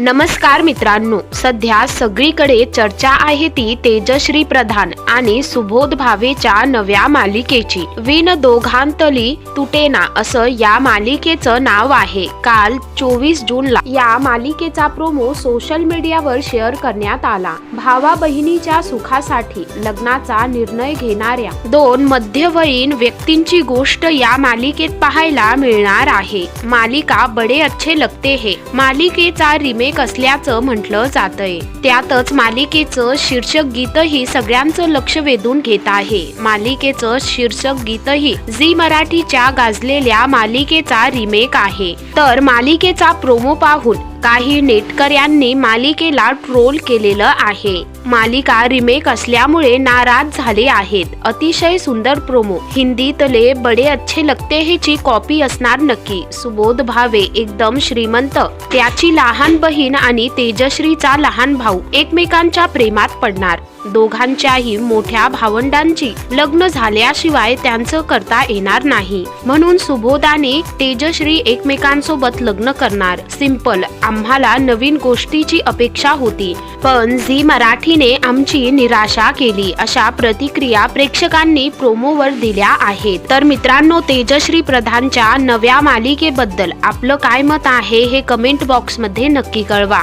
नमस्कार मित्रांनो सध्या सगळीकडे चर्चा आहे ती तेजश्री प्रधान आणि सुबोध भावेच्या नव्या मालिकेची. विन दोघांतली तुटेना असं या मालिकेचं नाव आहे. काल चोवीस जूनला या मालिकेचा प्रोमो सोशल मीडियावर शेअर करण्यात आला. भावा बहिणीच्या सुखासाठी लग्नाचा निर्णय घेणाऱ्या दोन मध्यवयीन व्यक्तींची गोष्ट या मालिकेत पाहायला मिळणार आहे. मालिका बडे अच्छे लगते हे. मालिकेचा रिमेक असल्याचं म्हटलं जातंय. त्यातच मालिकेचं शीर्षक गीतही सगळ्यांचं लक्ष वेधून घेत आहे. मालिकेचं शीर्षक गीतही झी मराठीच्या गाजलेल्या मालिकेचा रिमेक आहे. तर मालिकेचा प्रोमो पाहून काही नेटकऱ्यांनी मालिकेला ट्रोल केलेलं आहे. मालिका रिमेक असल्यामुळे नाराज झाले आहेत. अतिशय सुंदर प्रोमो. हिंदीतले बडे अच्छे लगते हेची कॉपी असणार नक्की. सुबोध भावे एकदम श्रीमंत. त्याची लहान बहीण आणि तेजश्रीचा लहान भाऊ एकमेकांच्या प्रेमात पडणार. दोघांच्याही मोठ्या भावंडांची लग्न झाल्याशिवाय त्यांचं करता येणार नाही. म्हणून सुबोधाने तेजश्री एकमेकांसोबत लग्न करणार. सिंपल आम्हाला नवीन गोष्टीची अपेक्षा होती. पण झी मराठीने आमची निराशा केली. अशा प्रतिक्रिया प्रेक्षकांनी प्रोमोवर दिल्या आहेत. तर मित्रांनो तेजश्री प्रधानच्या नव्या मालिकेबद्दल आपलं काय मत आहे हे कमेंट बॉक्समध्ये नक्की कळवा.